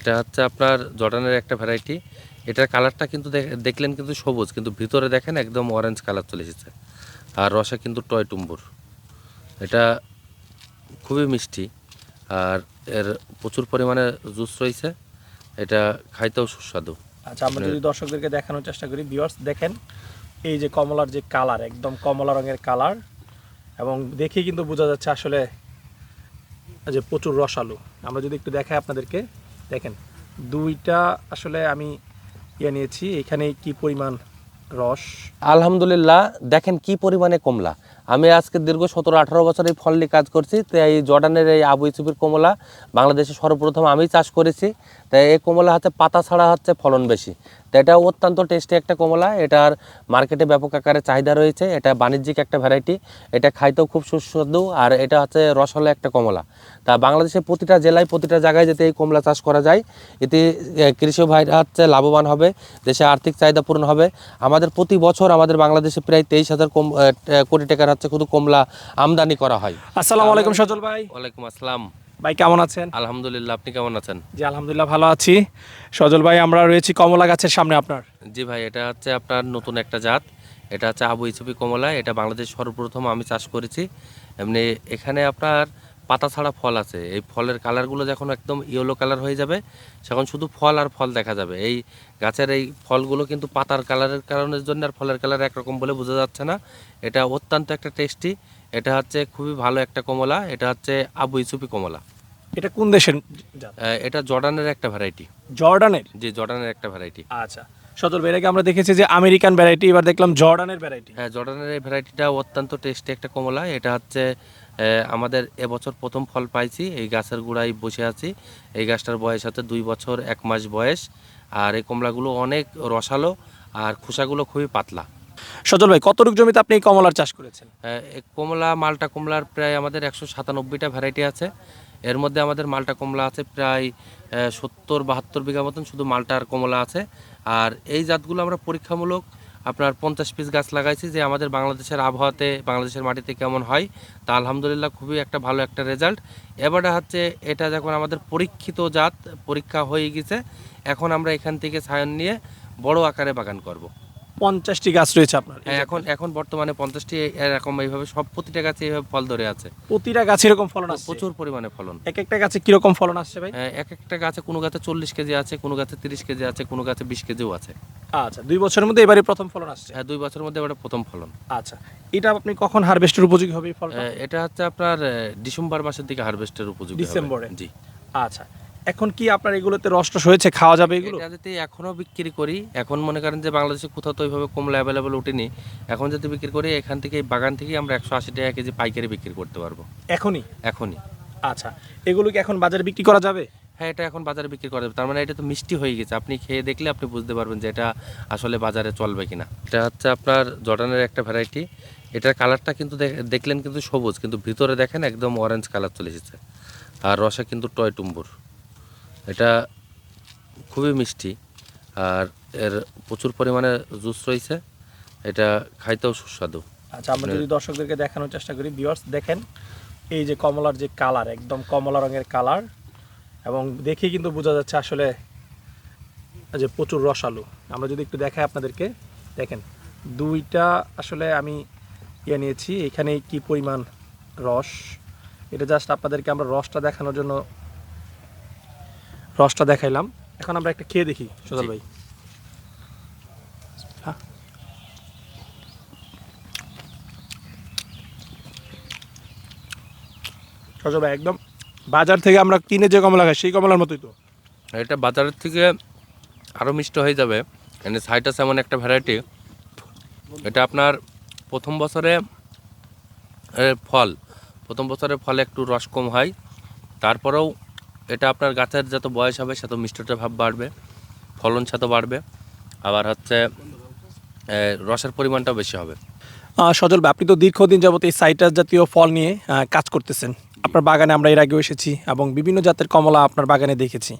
এটা হচ্ছে আপনার জর্ডানের একটা ভ্যারাইটি এটার কালারটা কিন্তু দেখ- দেখলেন কিন্তু সবুজ কিন্তু ভিতরে দেখেন একদম অরেঞ্জ কালার চলে এসেছে। আর রসে কিন্তু টয় টুম্বুর। এটা খুবই মিষ্টি। আর এর প্রচুর পরিমাণে জুস রয়েছে। এটা খাইতেও সুস্বাদু। আচ্ছা আমরা যদি দর্শকদেরকে দেখানোর চেষ্টা করি ভিউয়ার্স দেখেন এই যে কমলার যে কালার একদম কমলা রঙের কালার এবং দেখেই কিন্তু বোঝা যাচ্ছে আসলে যে প্রচুর রসালো। আমরা যদি একটু দেখাই আপনাদেরকে। দেখেন, দুইটা আসলে আমি ইয়ে নিয়েছি এখানে কি পরিমাণ রস? আলহামদুলিল্লাহ, দেখেন কি পরিমাণে কমলা। আমি আজকে দীর্ঘ সতেরো, আঠারো বছর এই ফল নিয়ে কাজ করছি, তাই এই জর্ডানের এই আবু ইসুফির কমলা বাংলাদেশে সর্বপ্রথম আমি চাষ করেছি। তাই এই কমলা হচ্ছে পাতা ছাড়া হচ্ছে ফলন বেশি। তো এটা অত্যন্ত টেস্টি একটা কমলা। এটার মার্কেটে ব্যাপক আকারে চাহিদা রয়েছে। এটা বাণিজ্যিক একটা ভ্যারাইটি এটা খাইতেও খুব সুস্বাদু আর এটা হচ্ছে রসালো একটা কমলা। তা বাংলাদেশের প্রতিটা জেলায় প্রতিটা জায়গায় যাতে এই কমলা চাষ করা যায় এতে এ, কৃষি ভাইরা হচ্ছে লাভবান হবে দেশে আর্থিক চাহিদা পূরণ হবে। আমাদের প্রতি বছর আমাদের বাংলাদেশে প্রায় তেইশ হাজার কম কোটি টাকার হচ্ছে শুধু কমলা আমদানি করা হয়। আসসালামু আলাইকুম সজল ভাই। ওয়ালাইকুম আসসালাম। ভাই কেমন আছেন? আলহামদুলিল্লাহ আপনি কেমন আছেন? জি আলহামদুলিল্লাহ ভালো আছি। সজল ভাই আমরা রয়েছি কমলা গাছের সামনে আপনার। জি ভাই এটা হচ্ছে আপনার নতুন একটা জাত। এটা হচ্ছে আবু ইসুফি কমলা এটা বাংলাদেশ সর্বপ্রথম আমি চাষ করেছি। এমনি এখানে আপনার পাতা ছাড়া ফল আছে। এই ফলের কালারগুলো যখন একদম ইয়েলো কালার হয়ে যাবে তখন শুধু ফল আর ফল দেখা যাবে। এই গাছের এই ফলগুলো কিন্তু পাতার কালারের কারণের জন্য আর ফলের কালার একরকম বলে বোঝা যাচ্ছে না। এটা অত্যন্ত একটা টেস্টি এটা হচ্ছে খুবই ভালো একটা কমলা এটা হচ্ছে আবু ইসুফি কমলা। এটা কোন দেশের এটা জর্ডানের একটা ভ্যারাইটি জর্ডানের? জি জর্ডানের একটা ভ্যারাইটি আচ্ছা। ভাই এর আগে আমরা দেখেছি যে আমেরিকান ভ্যারাইটি এবার দেখলাম জর্ডানের ভ্যারাইটি হ্যাঁ জর্ডানের এই ভ্যারাইটিটা অত্যন্ত টেস্টি একটা কমলা। এটা হচ্ছে আমাদের এবছর প্রথম ফল পাইছি এই গাছের গোড়ায় বসে আছি। এই গাছটার বয়স হচ্ছে দুই বছর এক মাস বয়স। আর এই কমলাগুলো অনেক রসালো আর খোসাগুলো খুবই পাতলা। সজল ভাই কতটুকু জমিতে আপনি এই কমলার চাষ করেছেন? এই কমলা মালটা কমলার প্রায় আমাদের একশো সাতানব্বইটা ভ্যারাইটি আছে। এর মধ্যে আমাদের মালটা কমলা আছে প্রায় সত্তর বাহাত্তর বিঘা মতন শুধু মালটা আর কমলা আছে। আর এই জাতগুলো আমরা পরীক্ষামূলক আপনার পঞ্চাশ পিস গাছ লাগাইছি যে আমাদের বাংলাদেশের আবহাওয়াতে, বাংলাদেশের মাটিতে কেমন হয়, তা আলহামদুলিল্লাহ খুবই একটা ভালো একটা রেজাল্ট এবারে হচ্ছে এটা যখন আমাদের পরীক্ষিত জাত, পরীক্ষা হয়ে গেছে, এখন আমরা এখান থেকে সায়ন নিয়ে বড় আকারে বাগান করব। পঞ্চাশটি গাছ রয়েছে আপনার। হ্যাঁ এখন এখন বর্তমানে পঞ্চাশটি এরকম এইভাবে সব প্রতিটা গাছে এইভাবে ফল ধরে আছে। প্রতিটা গাছে এরকম ফলন আসছে? প্রচুর পরিমাণে ফলন। এক একটা গাছে কীরকম ফলন আসছে ভাই? হ্যাঁ, এক একটা গাছে কোনো গাছে চল্লিশ কেজি আছে কোনো গাছে তিরিশ কেজি আছে কোনো গাছে বিশ কেজিও আছে। আচ্ছা দুই বছরের মধ্যে এবারে প্রথম ফলন আসছে? হ্যাঁ দুই বছরের মধ্যে এবারে প্রথম ফলন। আচ্ছা এটা আপনি কখন হারভেস্টের উপযোগী হবে এই ফলটা? এটা হচ্ছে আপনার ডিসেম্বর মাসের দিকে হারভেস্টের উপযোগী ডিসেম্বরে? জি। আচ্ছা এখন কি আপনার এগুলোতে রস টস হয়েছে খাওয়া যাবে এগুলো? এটা যদি এখনও বিক্রি করি এখন মনে করেন যে বাংলাদেশে কোথাও তো ওইভাবে কমলা অ্যাভেলেবেল ওঠেনি এখন যদি বিক্রি করি এখান থেকে বাগান থেকে আমরা একশো আশি টাকা কেজি পাইকারি বিক্রি করতে পারব। এখনই? এখনই। আচ্ছা এগুলো কি এখন বাজারে বিক্রি করা যাবে? হ্যাঁ এটা এখন বাজারে বিক্রি করা যাবে। তার মানে এটা তো মিষ্টি হয়ে গেছে। আপনি খেয়ে দেখলে আপনি বুঝতে পারবেন যে এটা আসলে বাজারে চলবে কিনা। এটা হচ্ছে আপনার জর্ডানের একটা ভ্যারাইটি এটার কালারটা কিন্তু দেখ- দেখলেন কিন্তু সবুজ কিন্তু ভিতরে দেখেন একদম অরেঞ্জ কালার চলে এসেছে। আর রসে কিন্তু টয় টুম্বুর। এটা খুবই মিষ্টি আর এর প্রচুর পরিমাণে জুস রয়েছে। এটা খাইতেও সুস্বাদু। আচ্ছা আমরা যদি দর্শকদেরকে দেখানোর চেষ্টা করি ভিউয়ার্স দেখেন এই যে কমলার যে কালার একদম কমলা রঙের কালার এবং দেখেই কিন্তু বোঝা যাচ্ছে আসলে যে প্রচুর রসালো। আমরা যদি একটু দেখাই আপনাদেরকে দেখেন দুইটা আসলে আমি ইয়ে নিয়েছি এখানে কি পরিমাণ রস? এটা জাস্ট আপনাদেরকে আমরা রসটা দেখানোর জন্য রসটা দেখাইলাম। এখন আমরা একটা খেয়ে দেখি সজল ভাই। হ্যাঁ। সজল ভাই একদম বাজার থেকে আমরা কিনে যে কমলা খাই সেই কমলার মতোই তো। এটা বাজারের থেকে আরও মিষ্ট হয়ে যাবে। এখানে সাইটাস এমন একটা ভ্যারাইটি এটা আপনার প্রথম বছরে ফল। প্রথম বছরে ফলে একটু রস কম হয়। তারপরেও এটা আপনার গাছের যত বয়স হবে সেত মিষ্টটা ভাব বাড়বে ফলন সাথে বাড়বে। আবার হচ্ছে রসের পরিমাণটাও বেশি হবে। সজল আপনি তো দীর্ঘদিন যাবত এই সাইটাস জাতীয় ফল নিয়ে কাজ করতেছেন। আপনার বাগানে আমরা এর আগেও এসেছি এবং বিভিন্ন জাতের কমলা আপনার বাগানে দেখেছি।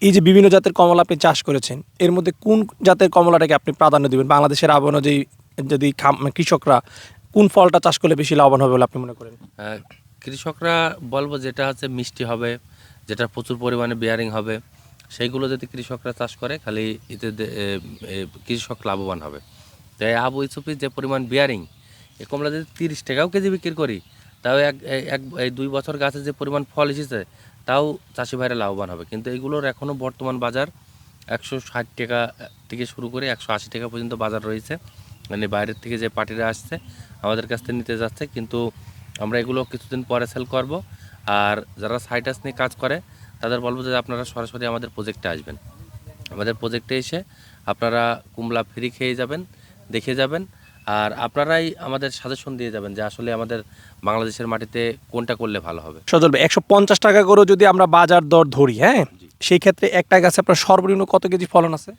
এই যে বিভিন্ন জাতের কমলা আপনি চাষ করেছেন এর মধ্যে কোন জাতের কমলাটাকে আপনি প্রাধান্য দিবেন? বাংলাদেশের আবহাওয়া অনুযায়ী যদি খাম- কৃষকরা কোন ফলটা চাষ করলে বেশি লাভবান হবে বলে আপনি মনে করেন? কৃষকরা বলব যেটা হচ্ছে মিষ্টি হবে যেটা প্রচুর পরিমাণে বিয়ারিং হবে, সেইগুলো যদি কৃষকরা চাষ করে, খালি এতে কৃষক লাভবান হবে। তাই আবু ইসুফির যে পরিমাণ বিয়ারিং এ কমলা যদি তিরিশ টাকাও কেজি বিক্রি করি, তাও এক এক, এই দুই বছর গাছে যে পরিমাণ ফল এসেছে, তাও চাষি ভাইরা লাভবান হবে। কিন্তু এগুলোর এখনও বর্তমান বাজার একশো ষাট টাকা থেকে শুরু করে একশো আশি টাকা পর্যন্ত বাজার রয়েছে। মানে বাইরের থেকে যে পার্টিরা আসছে, আমাদের কাছ থেকে নিতে যাচ্ছে। কিন্তু আমরা এগুলো কিছুদিন পরে সেল করব। আর যারা সাইটাস নিয়ে কাজ করে তাদের বলব যে আপনারা সরাসরি আমাদের প্রজেক্টে আসবেন। আমাদের প্রজেক্টে এসে আপনারা কুমলা ফ্রি খেয়ে যাবেন দেখে যাবেন আর আপনারাই আমাদের সাজেশন দিয়ে যাবেন যে আসলে আমাদের বাংলাদেশের মাটিতে কোনটা করলে ভালো হবে। সজল ভাই একশো পঞ্চাশ টাকা করে যদি আমরা বাজার দর ধরি হ্যাঁ? সেই ক্ষেত্রে একটা গাছে আপনার সর্বনিম্ন কত কেজি ফলন আছে?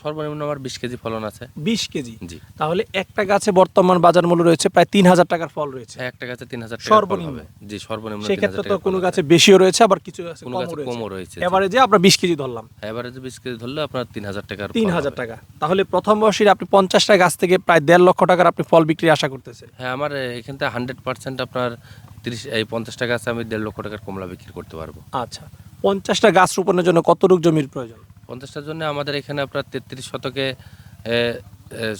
সর্বনিম্ন আমার বিশ কেজি ফলন আছে। বিশ কেজি? জি। তাহলে একটা গাছে বর্তমান বাজার মূল্য রয়েছে প্রায় তিন হাজার টাকার ফল রয়েছে। একটা গাছে তিন হাজার সর্বনিম্ন? জি সর্বনিম্ন সেই 3000 ক্ষেত্রে তো কোনো গাছে আছে। বেশিও রয়েছে আবার কিছু গাছে কোনো গাছে কমও রয়েছে এবারে যে আমরা বিশ কেজি ধরলাম। এবারে বিশ কেজি ধরলে আপনার তিন হাজার টাকার তিন হাজার টাকা। তাহলে প্রথম বর্ষের আপনি পঞ্চাশটা গাছ থেকে প্রায় দেড় লক্ষ টাকার আপনি ফল বিক্রি আশা করতেছে হ্যাঁ আমার এখান থেকে হান্ড্রেড পার্সেন্ট আপনার তিরিশ এই পঞ্চাশ টাকা আছে আমি দেড় লক্ষ টাকার কমলা বিক্রি করতে পারব। আচ্ছা পঞ্চাশটা গাছ রোপণের জন্য কতটুক জমির প্রয়োজন? পঞ্চাশটার জন্য আমাদের এখানে আপনার তেত্রিশ শতকে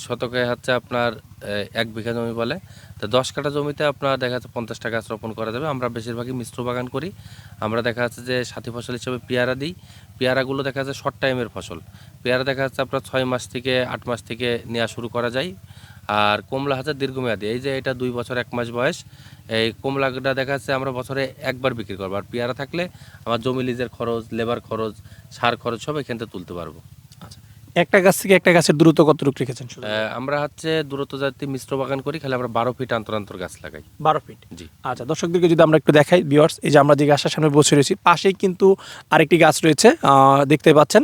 শতকে হচ্ছে আপনার এক বিঘা জমি বলে। তো দশ কাঠা জমিতে আপনার দেখা যাচ্ছে পঞ্চাশটা গাছ রোপণ করা যাবে। আমরা বেশিরভাগই মিশ্র বাগান করি। আমরা দেখা যাচ্ছে যে সাথী ফসল হিসেবে পেয়ারা দিই। পেয়ারাগুলো দেখা যাচ্ছে শর্ট টাইমের ফসল। পেয়ারা দেখা যাচ্ছে আপনার ছয় মাস থেকে আট মাস থেকে নেওয়া শুরু করা যায়। আর কমলা হচ্ছে দীর্ঘমেয়াদী। এই যে এটা দুই বছর, এক মাস বয়স, এই কমলাটা দেখা যাচ্ছে আমরা বছরে একবার বিক্রি করব। আর পেয়ারা থাকলে আমার জমি লিজের খরচ, লেবার খরচ সার খরচ হবে এখান থেকে তুলতে পারব। একটা গাছ থেকে একটা গাছের দূরত্ব কতটুকু রেখেছেন আমরা হচ্ছে দূরত্ব যাতে মিশ্র বাগান করি খালি আমরা বারো ফিট অন্তর অন্তর গাছ লাগাই। বারো ফিট? জি। আচ্ছা দর্শকদেরকে যদি আমরা একটু দেখাই বিয়ার্স এই যে আমরা যে গাছটার সামনে বসে রয়েছি পাশেই কিন্তু আরেকটি গাছ রয়েছে আহ, দেখতে পাচ্ছেন।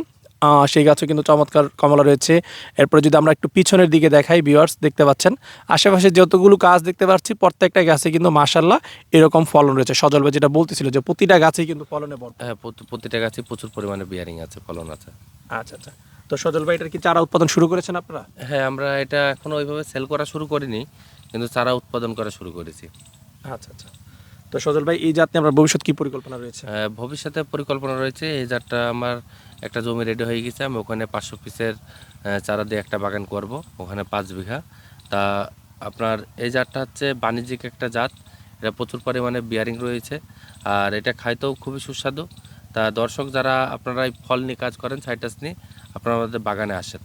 সেই গাছও কিন্তু চমৎকার কমলা রয়েছে। এরপরে যদি আমরা একটু পিছনের দিকে দেখাই বিয়ার্স দেখতে পাচ্ছেন আশেপাশে যতগুলো গাছ দেখতে পাচ্ছি প্রত্যেকটা গাছে কিন্তু মাসাল্লাহ এরকম ফলন রয়েছে। সজল ভাই যেটা বলতেছিল যে প্রতিটা গাছেই কিন্তু ফলনে ভরপুর। হ্যাঁ প্রতিটা গাছে প্রচুর পরিমাণে বিয়ারিং আছে ফলন আছে। আচ্ছা আচ্ছা। তো সজল ভাই এটার কি চারা উৎপাদন শুরু করেছেন আপনারা? হ্যাঁ আমরা এটা এখনও ওইভাবে সেল করা শুরু করিনি কিন্তু চারা উৎপাদন করা শুরু করেছি। আচ্ছা আচ্ছা। তো সজল ভাই এই জাত নিয়ে আপনার ভবিষ্যৎ কি পরিকল্পনা রয়েছে? আহ, ভবিষ্যতে পরিকল্পনা রয়েছে এই জাতটা আমার একটা জমি রেডি হয়ে গেছে আমি ওখানে পাঁচশো পিসের চারা দিয়ে একটা বাগান করব ওখানে পাঁচ বিঘা। তা আপনার এই জাতটা হচ্ছে বাণিজ্যিক একটা জাত এটা প্রচুর পরিমাণে বিয়ারিং রয়েছে আর এটা খাইতেও খুবই সুস্বাদু। তা দর্শক যারা আপনারা এই ফল নিয়ে কাজ করেন সাইটাস নিয়ে আপনারা আমাদের বাগানে আসেন।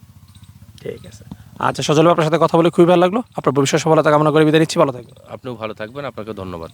ঠিক আছে। আচ্ছা সজল আপনার সাথে কথা বলে খুবই ভালো লাগল। আপনার ভবিষ্যৎ সফলতা কামনা করে বিদায় নিচ্ছি। ভালো থাকবেন। আপনিও ভালো থাকবেন। আপনাকে ধন্যবাদ।